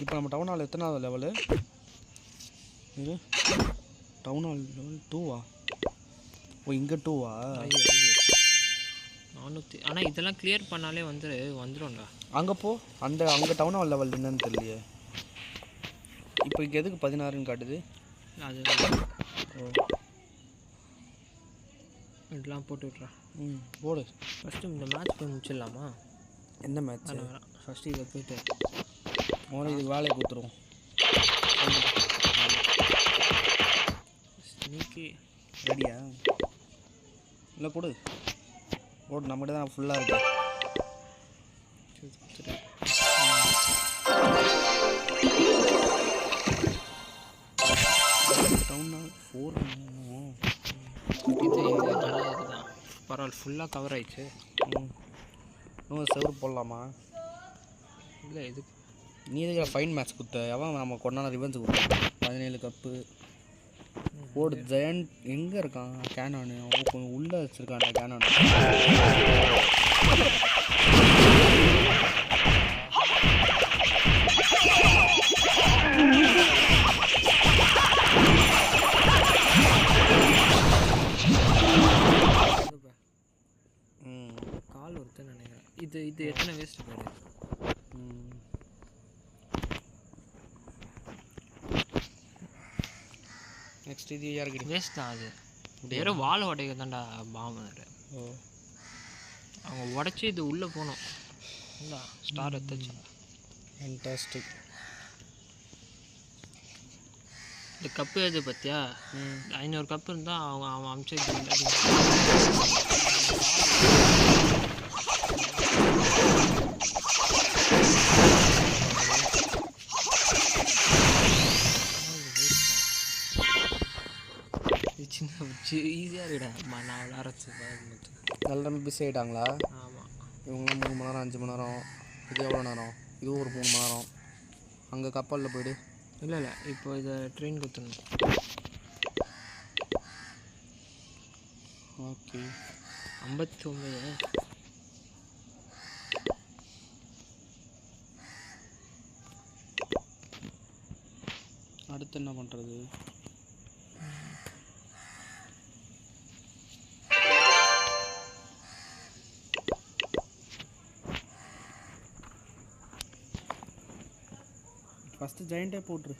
இப்போ நம்ம town hall எத்தனாவது லெவலு இது? டவுன் ஹால் லெவல் டூவா ஓ இங்கே டூவா நானூற்றி ஆனால் இதெல்லாம் கிளியர் பண்ணாலே வந்து வந்துடும்டா அங்கே போ. அந்த அங்கே டவுன் ஹால் லெவல் என்னன்னு தெரியலையே. இப்போ இங்கே எதுக்கு பதினாறுன்னு காட்டுது? அது ஓ. இதெல்லாம் போட்டு விட்றேன் ம் போடு. ஃபஸ்ட்டு இந்த மேட்ச் போய் முடிச்சிடலாமா? என்ன மேட்ச் ஃபஸ்ட்டு இதை போயிட்டு உனக்கு இதுக்கு வேலையை கொடுத்துருவோம். ஸ்னீக்கி. ரெடியா? இல்லை கொடு ஓடு நம்மகிட்ட தான் ஃபுல்லாக இருக்கு. ஃபோர் இது இது நல்லா இதுதான் பரவாயில்ல ஃபுல்லாக கவர் ஆயிடுச்சு. இன்னும் செவரு போடலாமா? இல்லை இது நீ எதுக்கு ஃபைன் மேட்ச் கொடுத்த? எவன் நம்ம கொண்டாட ரிவென்ஸ் கொடுத்தான் பதினேழு கப்பு ஓடு ஜெயண்ட் எங்கே இருக்கான்? கேனானு அவன் கொஞ்சம் உள்ளே வச்சுருக்கான்டா கேனானு கால் ஒருத்தன் நினைக்கிறேன். இது இது எத்தனை வேஸ்ட் பாரு நெக்ஸ்ட் இது யாருக்கு வேஸ்ட் தான் அது வெறும் வாழை உடைக்க தான்டா பாம்பு ஓ அவங்க உடச்சி இது உள்ளே போகணும் இல்லை ஸ்டார் எடுத்துச்சு ஃபேன்டாஸ்டிக் இந்த கப்பு எது பார்த்தியா ஐநூறு கப்பு இருந்தால் அவங்க அவன் அமிச்சு ஈஸியாக இருக்குடா நான் விளாட்றது எல்லாமே பிஸி ஆகிட்டாங்களா ஆமாம் இவங்க மூணு மணி நேரம் அஞ்சு மணி நேரம் இது எவ்வளோ நேரம்? இதுவும் ஒரு மூணு மணி நேரம். அங்கே கப்பலில் போயிடு. இல்லை இல்லை. இப்போ இதை ட்ரெயின் கொடுத்துடணும் ஓகே ஐம்பத்தி ஒம்பது அடுத்து என்ன பண்ணுறது ஃபஸ்ட்டு ஜெயிண்ட்டே போட்டுரு.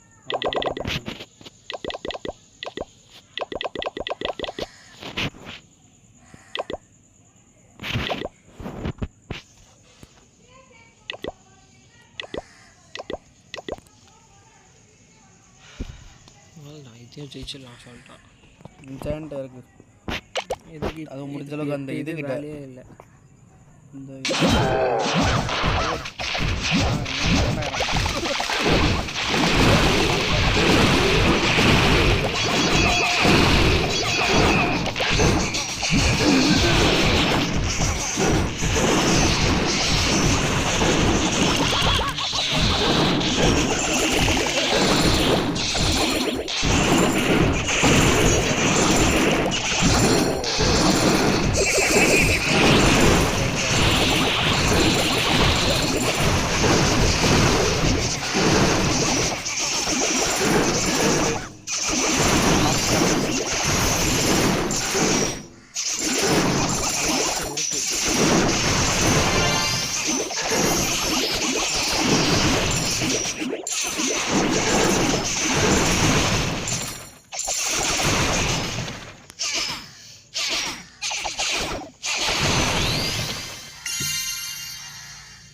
இதையும் ஜெயிச்சிடலாம் சொல்லிட்டான் ஜெயிண்ட் இருக்கு. இதுக்கு அது முடிஞ்ச அளவுக்கு அந்த இது கிட்ட. இல்லை. இந்த Come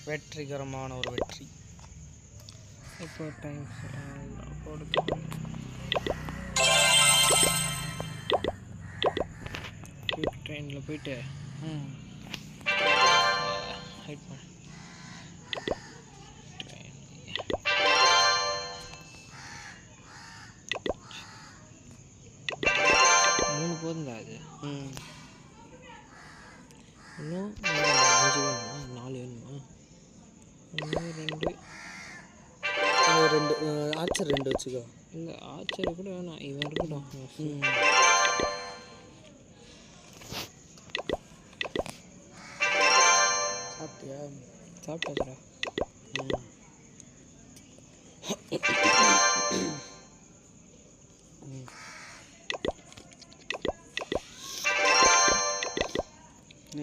வெற்றிகரமான ஒரு வெற்றி. இப்போ டைம் போடுது ட்ரெயினில் போயிட்டு ம். ஹைட் பண்ண. வச்சுக்கோ இல்லை ஆச்சரிய கூட வேணாம் இவன் இருக்கட்டும். சாப்பிட்டியா? சாப்பிட்டாச்சுடா.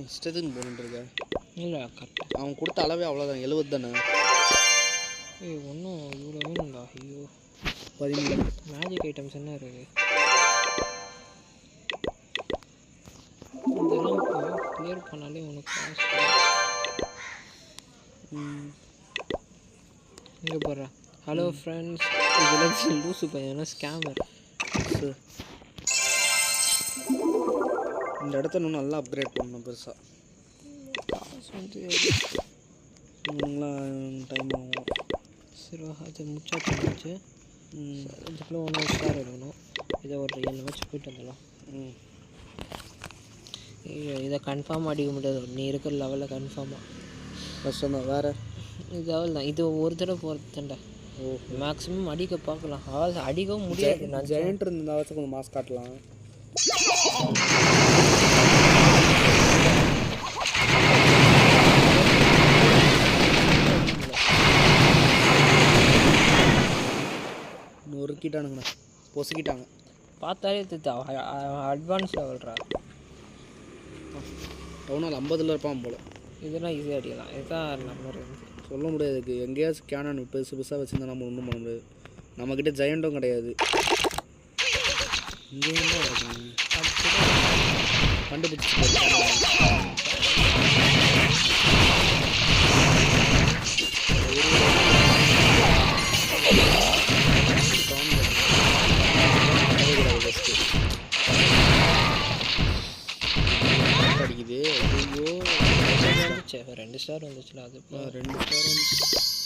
இஷ்டத்துக்கு இருக்க இல்லை கரெக்ட்? அவன் கொடுத்த அளவே அவ்வளோதான் எழுபது தானே ஏய் ஒன்றும் இவ்வளோ வேணும்டா. ஐயோ. பதிமூணு மேஜிக் ஐட்டம்ஸ் என்ன இருக்கு? இதெல்லாம் கிளியர் பண்ணாலே உனக்கு காசு. இங்கே போடுறேன் ஹலோ ஃப்ரெண்ட்ஸ் இதில் லூசு பையனா. ஸ்கேமர் சரி. இந்த இடத்த இன்னும் நல்லா அப்கிரேட் பண்ணணும் பெருசாக காசு வந்து டைம் ஆகும். சரி அது முச்சா பண்ணிச்சு ம். இதுக்குள்ளே ஒன்று ஸ்டார் எடுக்கணும். இதை ஒரு ஏழு வச்சு போயிட்டு வந்துடலாம். ம். இதை கன்ஃபார்மாக அடிக்க முடியாது. நீ இருக்கிற லெவலில் கன்ஃபார்மாக கஷ்டம் தான் வேறு. இது அவள் தான். இது ஒரு தடவை போகிறது தான்டா ஓ. மேக்ஸிமம் அடிக்க பார்க்கலாம். அவள் அடிக்கவும் முடியாது. நான் ஜெயண்ட் இருந்தாச்சும் கொஞ்சம் மாஸ் காட்டலாம். நொறுக்கிட்டானுங்கண்ணா பொசுக்கிட்டாங்க. பார்த்தாலே அட்வான்ஸ் லெவல்ரா டவுனால் ஐம்பதுல இருப்பான் போல. இதெல்லாம் ஈஸியாக அடிக்கலாம். இதுதான் நம்பர் சொல்ல முடியாது இதுக்கு எங்கேயாச்சும் கேனான் பெருசு பெருசாக வச்சுருந்தா நம்ம ஒன்றும் பண்ண முடியாது. நம்மக்கிட்ட ஜெயண்டும் கிடையாது. இருக்கும் கண்டுபிடிச்சி அடிக்குது ஐயோ வந்துச்சு ரெண்டு ஸ்டார் வந்துச்சுல அது